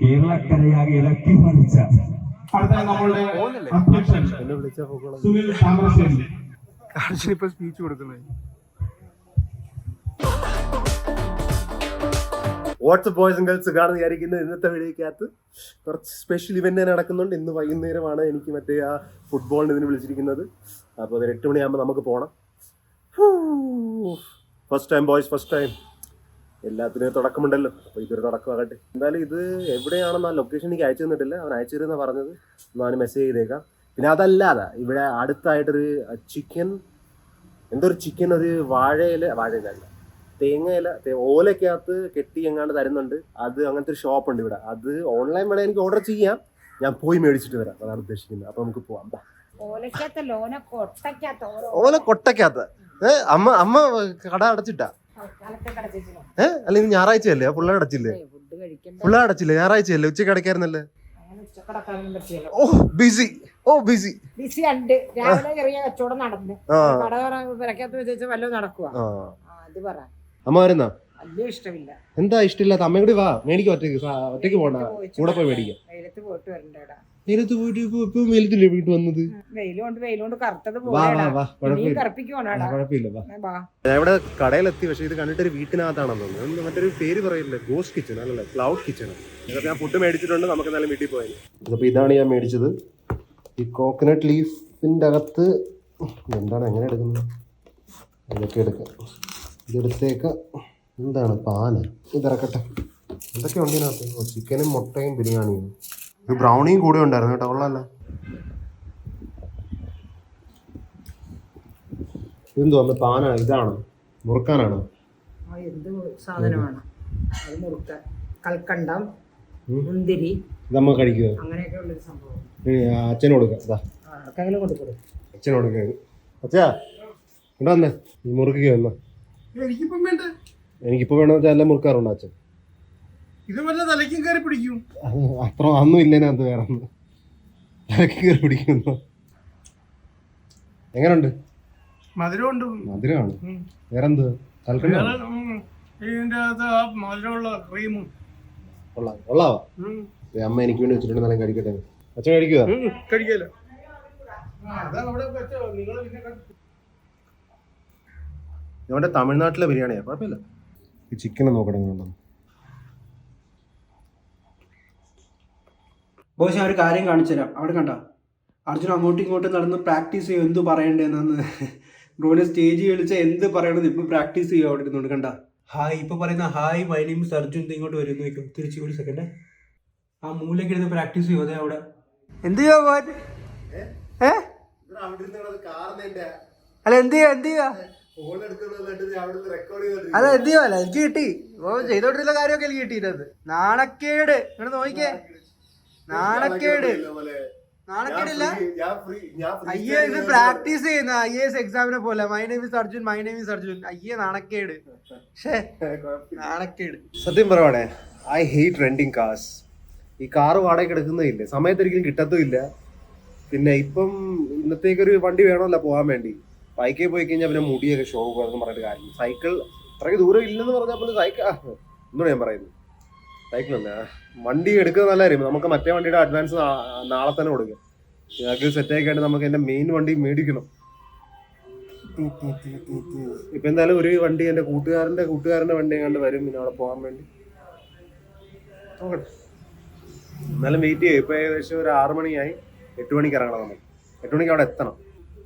കേരളക്കരയാകെ ഇളക്കി മറിച്ച അടുത്ത നമ്മളുടെ അധ്യക്ഷൻ സുനിൽ താമരശ്ശേരി. സ്പീച്ച് കൊടുക്കുന്നത് വാട്സപ്പ് ബോയ്സ് ആൻഡ് ഗേൾസ് കാണുന്ന വിചാരിക്കുന്നത് ഇന്നത്തെ വീഡിയോക്കകത്ത് കുറച്ച് സ്പെഷ്യൽ ഇവന്റ് നടക്കുന്നുണ്ട്. ഇന്ന് വൈകുന്നേരമാണ് എനിക്ക് മറ്റേ ആ ഫുട്ബോളിന് ഇതിന് വിളിച്ചിരിക്കുന്നത്. അപ്പോൾ അത് എട്ട് മണിയാകുമ്പോൾ നമുക്ക് പോകണം first time boys first time എല്ലാത്തിനും തുടക്കമുണ്ടല്ലോ. അപ്പോൾ ഇതൊരു തുടക്കമാകട്ടെ എന്തായാലും ഇത് എവിടെയാണെന്ന് ആ ലൊക്കേഷൻ എനിക്ക് അയച്ചു തന്നിട്ടില്ല. അവൻ അയച്ചു തരുന്ന പറഞ്ഞത്. ഞാൻ മെസ്സേജ് ചെയ്തേക്കാം. പിന്നെ അതല്ലാതെ ഇവിടെ അടുത്തായിട്ടൊരു ചിക്കൻ എന്തോ ഒരു ചിക്കൻ ഒരു വാഴയില വാഴയിലല്ല തേങ്ങയില ഓലക്കകത്ത് കെട്ടി എങ്ങാണ്ട് തരുന്നുണ്ട്. അത് അങ്ങനത്തെ ഒരു ഷോപ്പ് ഉണ്ട് ഇവിടെ. അത് ഓൺലൈൻ വേണേൽ എനിക്ക് ഓർഡർ ചെയ്യാം. ഞാൻ പോയി മേടിച്ചിട്ട് വരാം. അതാണ് ഉദ്ദേശിക്കുന്നത്. അപ്പൊ നമുക്ക് പോവാം. ഓല കൊട്ടക്കകത്ത്. ഏഹ് അമ്മ അമ്മ കട അടച്ചിട്ടാ. ഏ? അല്ല ഇത് ഞായറാഴ്ചയല്ലേ? ആ പുള്ള അടച്ചില്ലേ? ഫുഡ് കഴിക്കണ്ട. പുള്ള അടച്ചില്ലേ? ഞായറാഴ്ചയല്ലേ? ഉച്ചയ്ക്ക് അടയ്ക്കായിരുന്നല്ലേ അടക്കായിരുന്നല്ലേ ഓ ബിസി ഓ ബിസി ബിസി ഉണ്ട് രാവിലെ ചെറിയ കച്ചവടം നടന്ന്. കട വിലക്കകത്ത് വെച്ച് വല്ലതും നടക്കുക ആ. അത് പറ. അമ്മ വരുന്നാ? വലിയ ഇഷ്ടമില്ല. എന്താ ഇഷ്ടമില്ലാത്ത? അമ്മയും കൂടി വാ. മേടിക്കാം ഒറ്റയ്ക്ക്. ഒറ്റയ്ക്ക് പോണ്ട. കൂടെ പോയി മേടിക്കാം. വെയിലത്ത് പോയിട്ട് വരണ്ടേടാ. നേരത്ത് പോയിട്ട് ഇപ്പൊ ഇപ്പൊ വെയിലത്തില്ലേ വീട്ടിൽ വന്നത്? വെയിൽ കൊണ്ട് വെയിൽ കൊണ്ട് കറുത്തത് വാ വാ പോലെടാ വാ നീ കുഴപ്പമില്ല ആ, കറുപ്പിക്കുവാണാടാ കുഴപ്പമില്ല വാ. വാ. ഞാൻ ഇവിടെ കടയിലെത്തി പക്ഷെ ഇത് കണ്ടിട്ട് ഒരു വീട്ടിനകത്താണെന്ന് തോന്നുന്നു. മറ്റൊരു പേര് പറയില്ലേ. ഗോസ്റ്റ് കിച്ചൺ അല്ലല്ലേ ക്ലൗഡ് കിച്ചൺ ഇതൊക്കെ ഞാൻ ഫുഡ് മേടിച്ചിട്ടുണ്ട് നമുക്ക് എന്തായാലും വീട്ടിൽ പോയാൽ അപ്പൊ ഇതാണ് ഞാൻ മേടിച്ചത്. ഈ കോക്കനട്ട് ലീഫിന്റെ അകത്ത് എന്താണ് എങ്ങനെ എടുക്കുന്നത്? ഇതൊക്കെ എടുക്കാം. ഇതെടുത്തേക്ക എന്താണ്? പാന ഇതിറക്കട്ടെ എന്തൊക്കെ ഉണ്ട് ഇതിനകത്ത്? ചിക്കനും മുട്ടയും ബിരിയാണിയും. ബ്രൗണിയും കൂടെ ഉണ്ടായിരുന്നു കേട്ടോ കൊള്ളാല്ല ഇതെന്തോ അന്ന് പാനാ ഇതാണോ? മുറുക്കാനാണോ? ആ, എന്ത് സാധനമാണ്? അത് മുറുക്ക കൽക്കണ്ടം. മുന്തിരി ഇതമ്മ കഴിക്കുക അങ്ങനെയൊക്കെ ഉള്ളൊരു സംഭവം. അച്ഛന് കൊടുക്കാം ഇതാ ആർക്കെങ്കിലും കൊടുക്കൊടു അച്ഛന് കൊടുക്കുക അച്ഛാ ഇവിടെ വന്നേ. നീ മുറുക്കുക എന്നാ? എനിക്കിപ്പം വേണ്ട? എനിക്കിപ്പോൾ വേണമെന്ന് വെച്ചാൽ എല്ലാം മുറുക്കാറുണ്ടോ അച്ഛൻ? ഇത് വല്ല തലയ്ക്കും കയറി പിടിക്കും. അത്ര അന്നും ഇല്ലേനകത്ത് വേറെ ഒന്ന് തലക്ക് കയറി പിടിക്കുന്നു. എങ്ങനുണ്ട്? മധുരമുണ്ട്. മധുരമാണ്. ഉം. വേറെന്ത്? കൽക്കണ്ട വേറെ, ഉം, ഇതിന്റെ അകത്ത് ആ മധുരമുള്ള ക്രീമും. കൊള്ളാം കൊള്ളാവാ? ദേ അമ്മ എനിക്ക് വേണ്ടി വെച്ചിട്ടുണ്ട്. നല്ല കഴിക്കട്ടെ അച്ഛൻ കഴിക്കുക കഴിക്കല അതാ അവിടെ വെച്ചോ. നിങ്ങൾ പിന്നെ കഴി- ഞങ്ങളുടെ തമിഴ്നാട്ടിലെ ബിരിയാണിയാ. കുഴപ്പമില്ല. ഈ ചിക്കൻ നോക്കണം ബോസ് ഞാൻ ഒരു കാര്യം കാണിച്ചു തരാം. അവിടെ കണ്ട? അർജുൻ അങ്ങോട്ടും ഇങ്ങോട്ടും നടന്ന് പ്രാക്ടീസ് ചെയ്യും. എന്ത് പറയണ്ടേന്ന് ബ്രോനെ സ്റ്റേജ് കളിച്ച എന്ത് പറയണമെന്ന് ഇപ്പൊ പ്രാക്ടീസ് ചെയ്യും അവിടെ ഇരുന്നുകൊണ്ട്. കണ്ട? ഹായ് ഇപ്പൊ പറയുന്ന ഹായ് മൈ നെയിംസ് അർജുൻ. ഇങ്ങോട്ട് വരും നോക്കും തിരിച്ചു ഒരു സെക്കൻഡ് ആ മൂലയ്ക്ക് ഇരുന്ന് പ്രാക്ടീസ് ചെയ്യും? അതെ അവിടെ. എന്ത് ചെയ്യാ അല്ല എന്ത് ചെയ്യാ എന്ത് ചെയ്യാ? അല്ല എന്ത് ചെയ്യാ? എനിക്ക് കിട്ടി. ചെയ്തോണ്ടിരുന്ന കാര്യമൊക്കെ എനിക്ക് കിട്ടിയിട്ടത് നാണക്കേട്. ഇങ്ങനെ നോക്കിക്കേ. നാണക്കേട്. നാണക്കേടില്ല? അയ്യേ ഇത് പ്രാക്ടീസ് ചെയ്യുന്ന ഐ എസ് എക്സാമിനെ പോലെ. My name is Arjun my name is Arjun. അയ്യേ നാണക്കേട്. പക്ഷേ നാണക്കേട്. സത്യം പറയുവാണേ ഐ ഹേറ്റ് റെന്റിങ് കാസ് ഈ കാറ് വാടകയ്ക്ക് എടുക്കുന്നതില്ലേ? സമയത്തൊരിക്കലും കിട്ടത്തുമില്ല. പിന്നെ ഇപ്പം ഇന്നത്തേക്കൊരു വണ്ടി വേണമല്ലോ പോകാൻ വേണ്ടി. ബൈക്കിൽ പോയി കഴിഞ്ഞാൽ പിന്നെ മുടിയൊക്കെ ഷോ എന്ന് പറഞ്ഞിട്ട് കാര്യം സൈക്കിൾ അത്രയ്ക്ക് ദൂരം ഇല്ലെന്ന് പറഞ്ഞാൽ പോലും സൈക്കിൾ എന്താണ് ഞാൻ പറയുന്നത് സൈക്കിളുണ്ട് വണ്ടി എടുക്കുന്നത് നല്ല കാര്യം നമുക്ക് മറ്റേ വണ്ടിയുടെ അഡ്വാൻസ് നാളെ തന്നെ കൊടുക്കാം. ഞങ്ങൾക്ക് സെറ്റ് ആയിട്ട് നമുക്ക് എന്റെ മെയിൻ വണ്ടി മേടിക്കണം. ഇപ്പൊ എന്തായാലും ഒരു വണ്ടി എന്റെ കൂട്ടുകാരന്റെ കൂട്ടുകാരന്റെ വണ്ടി എങ്ങാണ്ട് വരും പിന്നെ അവിടെ പോകാൻ വേണ്ടി. എന്നാലും വെയിറ്റ് ചെയ്യും. ഇപ്പൊ ഏകദേശം ഒരു ആറു മണിയായി. എട്ട് മണിക്ക് ഇറങ്ങണം നമ്മൾ എട്ട് മണിക്ക് അവിടെ എത്തണം.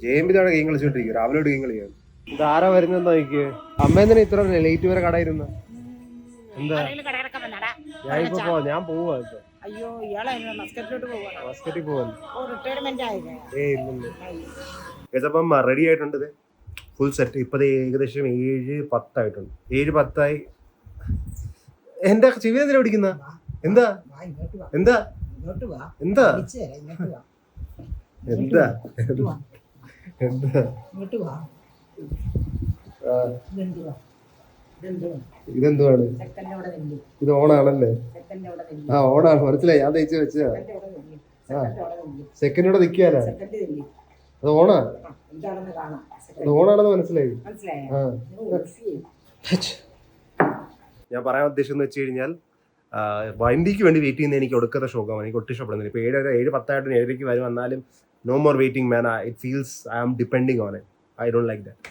ജെ എം അവിടെ ഗെയിം കളിച്ചോണ്ടിരിക്കും. രാവിലെ ഒരു ഗെയിം കളിക്കാൻ ഇത് ആരാ വരുന്നെന്താ നോക്കിയേ. അമ്മ എന്തിനാ ഇത്ര ലേറ്റ് വരെ കട ഇരുന്ന. എന്താ ഞാൻ ഇപ്പൊ പോവാ ഞാൻ പോവാ ഇപ്പൊ. അയ്യോ ഇയാളെ മസ്കറ്റിലോട്ട് പോവാ. മസ്കറ്റിൽ പോവാൻ ഓ റിട്ടയർമെന്റ് ആയില്ലേ ഏ ഇല്ലല്ലോ അപ്പം റെഡി ആയിട്ടുണ്ട് ഫുൾ സെറ്റ് ഇപ്പൊ ദേ ഏകദേശം ഏഴ് പത്തായിട്ടുണ്ട്. ഏഴ് പത്തായി. എന്താ ചെവി എന്തിനാ പിടിക്കുന്ന? എന്താ? എന്താ? എന്താ? എന്താ? എന്താ? ഇതെന്തുവാണ്? ഇത് ഓണാണല്ലേ? ആ ഓണാണ്. മനസ്സിലായി. ഞാൻ തയ്ച്ചു വെച്ചതാ. അവിടെ നെല്ലി സെക്കൻഡോടെ നിൽക്കാനാ നെല്ലി അത് ഓണാ? ആ, അത് ഓണാണെന്ന് മനസ്സിലായി. ആ. ഞാൻ പറയാൻ ഉദ്ദേശം എന്ന് വെച്ച് കഴിഞ്ഞാൽ വണ്ടിക്ക് വേണ്ടി വെയിറ്റ് ചെയ്യുന്ന എനിക്ക് ഒടുക്കത്തെ ഷോക്കാണ് എനിക്ക് ഒട്ടും ഇഷ്ടപ്പെടുന്നില്ല. ഇപ്പോൾ ഏഴര ഏഴ് പത്തായിട്ട് ഏഴരയ്ക്ക് വരും. വന്നാലും no more waiting man it feels I am depending on it I don't like that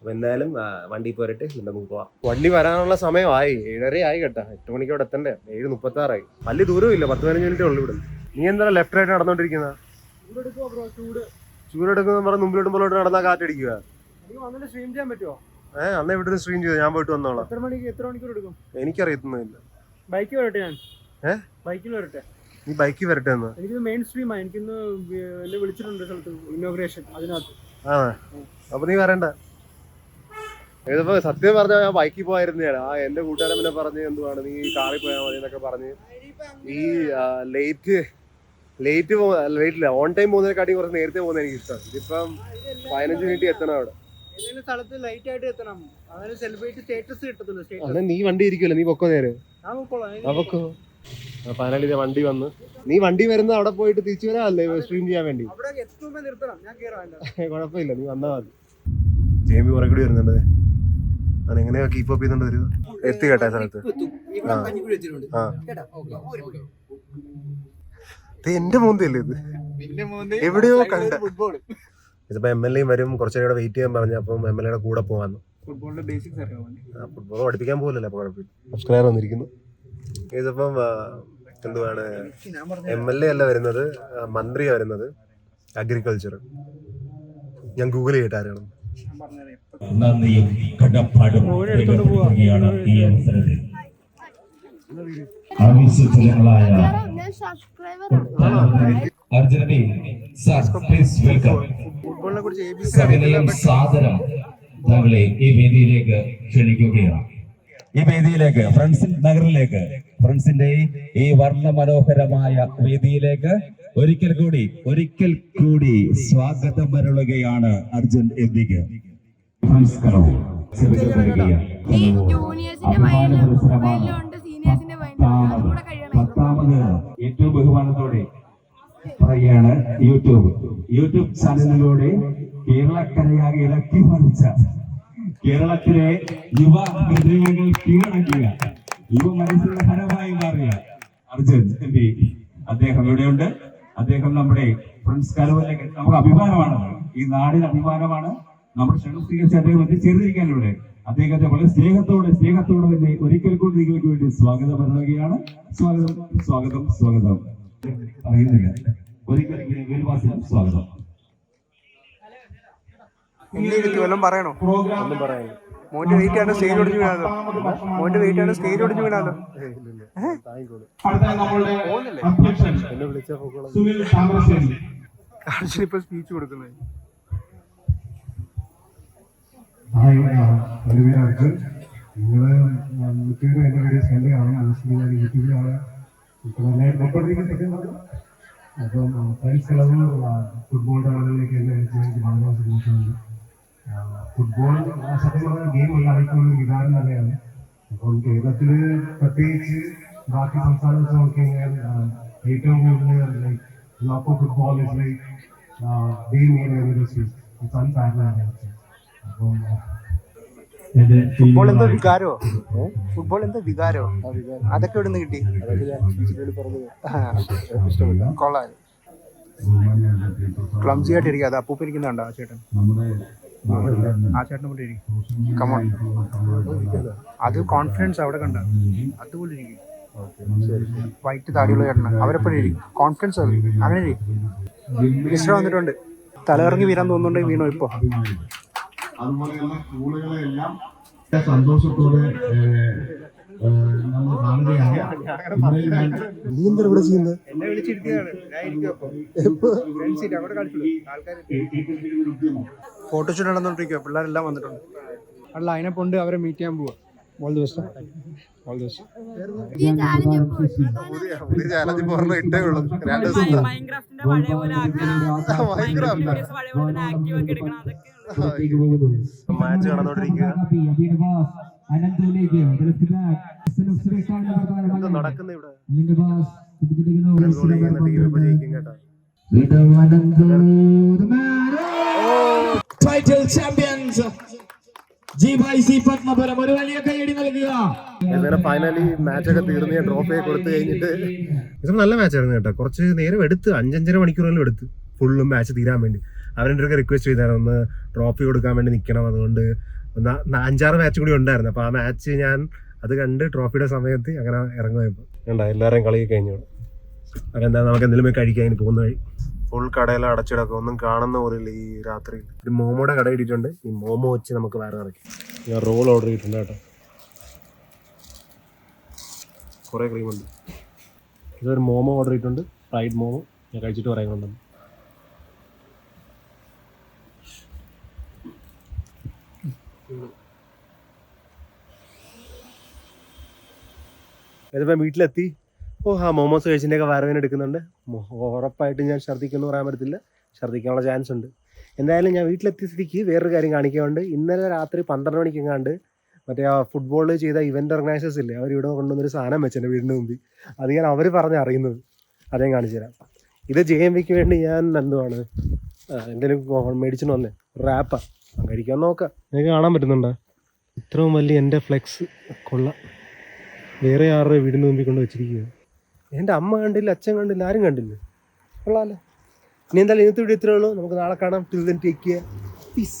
അപ്പോൾ എന്തായാലും വണ്ടി പോരട്ടെ നമുക്ക് പോവാം. വണ്ടി വരാനുള്ള സമയമായി ഏഴര ആയി കേട്ടോ. എട്ട് മണിക്ക് അവിടെ എത്തണ്ടേ? ഏഴ് മുപ്പത്താറായി. വലിയ ദൂരവും ഇല്ല പത്ത് പതിനഞ്ച് മിനിറ്റേ ഉള്ളൂ ഇവിടെ നീ എന്താ ലെഫ്റ്റ് ആയിട്ട് നടന്നോണ്ടിരിക്കുന്ന? ചൂടെടുക്കുന്ന പറഞ്ഞ് മുമ്പിലോട്ട് മുമ്പിലോട്ട് നടന്നാൽ കാറ്റടിക്കുക സ്ട്രീം ചെയ്യാൻ പറ്റുമോ ഏഹ് അന്നേ ഇവിടെ സ്ട്രീം ചെയ്തു? ഞാൻ പോയിട്ട് വന്നോളാം. എത്ര മണിക്ക് എത്ര മണിക്കൂർ എടുക്കും? എനിക്കറിയത്തൊന്നുമില്ല. ബൈക്ക് വരട്ടെ ഞാൻ? ബൈക്കിൽ വരട്ടെ? നീ ബൈക്കിൽ വരട്ടെ എന്ന് എനിക്ക് മെയിൻ സ്ട്രീമാണ് എനിക്കിന്ന് വിളിച്ചിട്ടുണ്ട് സ്ഥലത്ത് ഇന്നോഗ്രേഷൻ അതിനകത്ത്. ആ അപ്പൊ നീ വരണ്ട. ഇതിപ്പോ സത്യം പറഞ്ഞാൽ ഞാൻ ബൈക്കിൽ പോയിരുന്നതാണ് ആ എന്റെ കൂട്ടുകാരൻ പിന്നെ പറഞ്ഞ് എന്തുവാണ് നീ കാറിൽ പോയാൽ മതി എന്നൊക്കെ പറഞ്ഞ് ഈ ലേറ്റ് ലേറ്റ് ലേറ്റില്ല ഓൺ ടൈം പോകുന്നതിനെക്കാട്ടി കുറച്ച് നേരത്തെ പോകുന്ന എനിക്ക് ഇഷ്ടം ഇതിപ്പം പതിനഞ്ച് മിനിറ്റ് എത്തണം അവിടെ. സ്ഥലത്ത് ലൈറ്റ് ആയിട്ട് എത്തണം. അങ്ങനെ സെലിബ്രേറ്റ് സ്റ്റേറ്റസ് കിട്ടത്തില്ല നീ വണ്ടി ഇരിക്കുമല്ലോ നീ പൊക്കോ നേരെ? അവക്കോ ഫൈനലി വണ്ടി വന്ന്. നീ വണ്ടി വരുന്ന അവിടെ പോയിട്ട് തിരിച്ചു വരാല്ലേ സ്ട്രീം ചെയ്യാൻ വേണ്ടി. കേറാം കുഴപ്പമില്ല നീ വന്നാ മതി. ജേമി പുറകെ കൂടി വരുന്നുണ്ട് ഞാൻ എങ്ങനെയാ കീപ്പ് അപ്പ് ചെയ്തോണ്ട് വരിക? എത്തി. കേട്ടാ? സ്ഥലത്ത് ആ. ഇത് എന്റെ മൂന്തല്ലേ ഇത്? പിന്നെ മൂന്ന് എവിടെയോ കണ്ട. ഫുട്ബോൾ ഇതിപ്പോ എം എൽ എയും വരും കുറച്ചുകൂടെ വെയിറ്റ് ചെയ്യാൻ പറഞ്ഞു അപ്പം എം എൽ എയുടെ കൂടെ പോവാന്ന്. ഫുട്ബോൾ പഠിപ്പിക്കാൻ പോലല്ലേ അപ്പൊ കുഴപ്പമില്ല. സബ്സ്ക്രൈബർ വന്നിരിക്കുന്നു. ഇതിപ്പം എന്തുവാണ്? ഞാൻ പറഞ്ഞ എം എൽ എ അല്ല വരുന്നത് മന്ത്രിയാ വരുന്നത് അഗ്രികൾച്ചർ ഞാൻ ഗൂഗിൾ ചെയ്തിട്ടായിരുന്നു നന്ദിയും കടപ്പാടും ഈ അവസരത്തിൽ. സാർ പ്ലീസ് വെൽക്കം സകലയും സാദരം താങ്കളെ ഈ വേദിയിലേക്ക് ക്ഷണിക്കുകയാണ്. ഈ വേദിയിലേക്ക് നഗറിലേക്ക് ഫ്രണ്ട്സിന്റെ ഈ വർണ മനോഹരമായ വേദിയിലേക്ക് ഒരിക്കൽ കൂടി ഒരിക്കൽ കൂടി സ്വാഗതം വരളുകയാണ് അർജുൻ കഴിയണം. പത്താമത്. ഏറ്റവും ബഹുമാനത്തോടെ പറയുകയാണ് യൂട്യൂബ്. യൂട്യൂബ് ചാനലിലൂടെ കേരളക്കരയാകെ ഇളക്കി മറിച്ച കേരളത്തിലെ യുവ ഹൃദയങ്ങൾ കീഴടക്കിയ യുവ മനസ്സിന്റെ ഫലമായി മാറിയ അർജുൻ എം പി. അദ്ദേഹം ഇവിടെയുണ്ട് അദ്ദേഹം നമ്മുടെ ഫ്രണ്ട്സ് കലവറിലേക്ക് നമുക്ക് അഭിമാനമാണ്. ഈ നാടിന് അഭിമാനമാണ്. നമ്മുടെ ക്ഷണം സ്വീകരിച്ച് അദ്ദേഹം എത്തിച്ചേർന്നിരിക്കാൻ ഇവിടെ അദ്ദേഹത്തെ വളരെ സ്നേഹത്തോടെ സ്നേഹത്തോടെ തന്നെ ഒരിക്കൽ കൂടി നിങ്ങൾക്ക് വേണ്ടി സ്വാഗതം പറയുകയാണ്. സ്വാഗതം സ്വാഗതം സ്വാഗതം. പറയുന്നില്ല. ഒരിക്കൽ വേൽവാസിനും സ്വാഗതം. പ്രോഗ്രാം മോന്റെ വെയിറ്റ് ആണ് സ്ക്രീൻ ഒടിഞ്ഞു വീണാലോ? മോന്റെ വെയിറ്റ് ആണ് സ്ക്രീൻ ഒടിഞ്ഞു വീണാലോ? അർജുൻ ഇപ്പൊ സ്പീച്ച് യൂട്യൂബിൽ എന്റെ യൂട്യൂബിലാണ് നന്നായിട്ട് അപ്പം ഫ്രണ്ട്സ് എന്നെ എനിക്ക് വളരെ സന്തോഷമുണ്ട് ഫുട്ബോൾ സത്യം പറഞ്ഞ ഗെയിം എല്ലാവർക്കും വികാരം തന്നെയാണ്. അപ്പം കേരളത്തിൽ പ്രത്യേകിച്ച് ബാക്കി സംസ്ഥാനം വെച്ച് നോക്കിക്കഴിഞ്ഞാൽ ഏറ്റവും കൂടുതൽ like of football is like game അപ്പം ഫുട്ബോൾ എന്തോ വികാരോ? ഫുട്ബോൾ എന്തോ വികാരോ? അതൊക്കെ ഇവിടെ നിന്ന് കിട്ടി? കൊള്ളാം. ക്ലംസി ആയിട്ടിരിക്കും അത് അപ്പൂപ്പിരിക്കുന്നുണ്ടോ ചേട്ടൻ? നമ്മുടെ ആ ചേട്ടനെ പോലെ ഇരിക്കും. കമോൺ അത് കോൺഫിഡൻസ് അവിടെ കണ്ട. അതുപോലെ ഇരിക്കും. വൈറ്റ് താടിയുള്ള ചേട്ടന്. അവരെപ്പോഴും ഇരിക്കും. കോൺഫിഡൻസ് അത് അങ്ങനെ ഇരിക്കും. വന്നിട്ടുണ്ട്. തലകറങ്ങി വീരാൻ തോന്നുന്നുണ്ടെങ്കിൽ വീണോ ഇപ്പൊ. അതുപോലെയുള്ള സ്കൂളുകളെല്ലാം സന്തോഷത്തോടെ നമ്മൾ കാണുകയാണ് ഇവിടെ ചെയ്യുന്നത് എന്നെ ആൾക്കാർ ഫോട്ടോഷൂട്ട് നടന്നുകൊണ്ടിരിക്കുക പിള്ളേരെല്ലാം വന്നിട്ടുണ്ട്. അല്ല അതിനെ കൊണ്ട് അവരെ മീറ്റ് ചെയ്യാൻ പോവാ. ഓൾ ദി ബെസ്റ്റ് ചാലഞ്ച് പറഞ്ഞ ഇട്ടേ ഉള്ളൂ. രണ്ട് ദിവസം മാച്ച് നടന്നുകൊണ്ടിരിക്കുക. എന്താ നടക്കുന്ന ഇവിടെ? ജയിക്കും കേട്ടോ. Title champions ജി ഭായ് സി പത്മപുരം ഒരു വലിയ കൈയടി നൽകുക. അങ്ങനെ ഫൈനലി മാച്ചൊക്കെ തീർന്ന് ഞാൻ ട്രോഫിയൊക്കെ കൊടുത്തു കഴിഞ്ഞിട്ട് ഇത് നല്ല മാച്ചായിരുന്നു കേട്ടോ. കുറച്ച് നേരം എടുത്ത് അഞ്ചഞ്ചര മണിക്കൂറിലും എടുത്ത് ഫുള്ളും മാച്ച് തീരാൻ വേണ്ടി. അവരെന്റെ ഒക്കെ റിക്വസ്റ്റ് ചെയ്തായിരുന്നു ഒന്ന് ട്രോഫി കൊടുക്കാൻ വേണ്ടി നിൽക്കണം അതുകൊണ്ട് അഞ്ചാറ് മാച്ച് കൂടി ഉണ്ടായിരുന്നു. അപ്പോൾ ആ മാച്ച് ഞാൻ അത് കണ്ട് ട്രോഫിയുടെ സമയത്ത് അങ്ങനെ ഇറങ്ങുമായപ്പോൾ കണ്ട എല്ലാവരെയും കളി കഴിഞ്ഞു അതെന്താ നമുക്ക് എന്തെങ്കിലും പോയി കഴിക്കാൻ പോകുന്ന വഴി? ഫുൾ കടയിൽ അടച്ചിടക്കും ഒന്നും കാണുന്ന പോലില്ല ഈ രാത്രി ഒരു മോമോയുടെ കട ഇട്ടിട്ടുണ്ട് ഈ മോമോ വെച്ച് നമുക്ക് വേറെ ഇറക്കി. ഞാൻ റോൾ ഓർഡർ ചെയ്തിട്ടുണ്ട് കേട്ടോ. കുറേ ക്രീമുണ്ട് ഇതൊരു മോമോ ഓർഡർ ചെയ്തിട്ടുണ്ട്. ഫ്രൈഡ് മോമോ. ഞാൻ കഴിച്ചിട്ട് പറയുന്നുണ്ട് ഇതിപ്പം വീട്ടിലെത്തി? ഓ ആ മോമോസ് കഴിച്ചിന്റെയൊക്കെ വരവിന് എടുക്കുന്നുണ്ട്. മോ- ഉറപ്പായിട്ട് ഞാൻ ഛർദ്ദിക്കുമെന്ന് പറയാൻ പറ്റത്തില്ല. ഛർദ്ദിക്കാനുള്ള ചാൻസ് ഉണ്ട്. എന്തായാലും ഞാൻ വീട്ടിലെത്തിയ സ്ഥിതിക്ക് വേറൊരു കാര്യം കാണിക്കാറുണ്ട് ഇന്നലെ രാത്രി പന്ത്രണ്ട് മണിക്കെങ്ങാണ്ട് മറ്റേ ആ ഫുട്ബോൾ ചെയ്ത ഇവന്റ് ഓർഗനൈസേഴ്സ് ഇല്ലേ അവർ ഇവിടെ കൊണ്ടുവന്നൊരു സാധനം വെച്ചെന്റെ വീടിന്റെ മുമ്പിൽ. അത് ഞാൻ അവർ പറഞ്ഞ് അറിയുന്നത്. അതേ കാണിച്ചു തരാം. ഇത് ജെ എം വിക്ക് വേണ്ടി ഞാൻ എന്തുവാണ്? എന്തെങ്കിലും മേടിച്ചിട്ട് വന്നേ. റാപ്പാ കഴിക്കാൻ നോക്കാം. നിങ്ങൾക്ക് കാണാൻ പറ്റുന്നുണ്ടോ? ഇത്രയും വലിയ എന്റെ ഫ്ലെക്സ് കൊള്ളാം വേറെ ആരുടെ വീടിന് മുമ്പിൽ കൊണ്ട് വെച്ചിരിക്കുക എന്റെ അമ്മ കണ്ടില്ല അച്ഛൻ കണ്ടില്ല ആരും കണ്ടില്ല. കൊള്ളാമല്ലോ ഇനി എന്തായാലും ഇന്നത്തെ വീഡിയോ ഇത്രേ ഉള്ളൂ. നമുക്ക് നാളെ കാണാം. Till then take care peace